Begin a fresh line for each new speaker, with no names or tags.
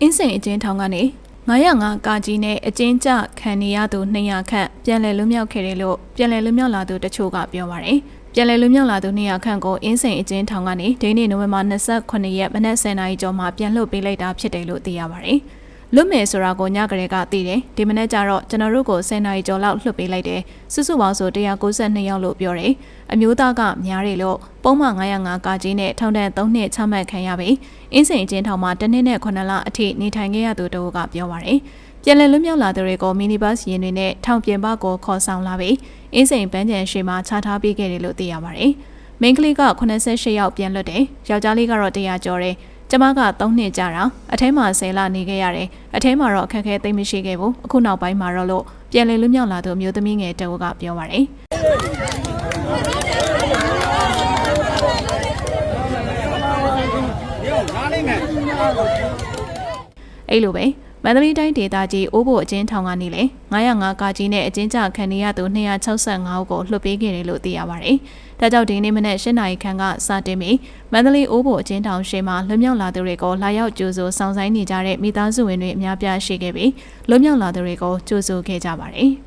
အင်းစိန်အကျဉ်းထောင်ကနေ905ကာကြီးနဲ့အကျဉ်းကျခံနေရသူ200ခန့်ပြန်လည်လွတ်မြောက်ခဲ့တယ်လို့ပြန်လည်လွတ်မြောက်လာသူတချို့ကပြောပါတယ်။ပြန်လည်လွတ်မြောက်လာသူ200ခန့်ကိုအင်းစိန်အကျဉ်းထောင်ကနေဒီနေ့နိုဝင်ဘာ28ရက်မနက်10:00နာရီကျော်မှာပြန်လွှတ်ပေးလိုက်တာဖြစ်တယ်လို့သိရပါတယ်။ လွတ်မယ်ဆိုတာကိုညကလေးကသိတယ်။ဒီမနေ့ကျတော့ကျွန်တော်တို့ကို10နာရီကျော်လောက်လွှတ်ပေးလိုက်တယ်။စုစုပေါင်းဆို192ယောက်လို့ပြောတယ်။အမျိုးသားကများတယ်လို့ပုံမှန်905ကာကြီးနဲ့ထောင်ဒဏ်3နှစ်ချမှတ်ခံရပြီးအင်းစိန်အကျဉ်းထောင်မှာတစ်နှစ်နဲ့9လအထိနေထိုင်ခဲ့ရသူတို့ကပြောပါရယ်။ပြန်လည်လွတ်မြောက်လာသူတွေကိုမီနီဘတ်ယာဉ်တွေနဲ့ထောင်ပြင်ပကိုခေါ်ဆောင်လာပြီးအင်းစိန်ပန်းချံရှိမှာချထားပေးခဲ့တယ်လို့သိရပါတယ်။မိန်းကလေးက88ယောက်ပြန်လွတ်တယ်။ယောက်ျားလေးကတော့100ကျော်တယ်။ ကျမက3နှစ်ကြာတာအထဲမှာ10လနေခဲ့ရတယ်အထဲမှာတော့အခက်အခဲသိမ့်မရှိခဲ့ဘူးအခုနောက်ပိုင်းမှာတော့လို့ပြန်လည်လွတ်မြောက်လာသူမျိုးသမီးငယ်တအုပ်ကပြောပါရယ်အဲ့လိုပဲမ န္တလေးတိုင်းဒေသကြီးအိုးဘိုအကျဉ်းထောင်ကနေလေ905ကာကြီးနဲ့အကျဉ်းချခံနေရသူ265ဦးကိုလွှတ်ပေးခဲ့တယ်လို့သိရပါတယ်။ဒါကြောင့်ဒီနေ့မနေ့၈နာရီခန့်ကစတင်ပြီးမန္တလေးအိုးဘိုအကျဉ်းထောင်ရှိမှာလွတ်မြောက်လာသူတွေကိုလာရောက်ကြိုဆိုဆောင်ဆိုင်နေကြတဲ့မိသားစုဝင်တွေအများပြားရှိခဲ့ပြီးလွတ်မြောက်လာသူတွေကိုကြိုဆိုခဲ့ကြပါတယ်။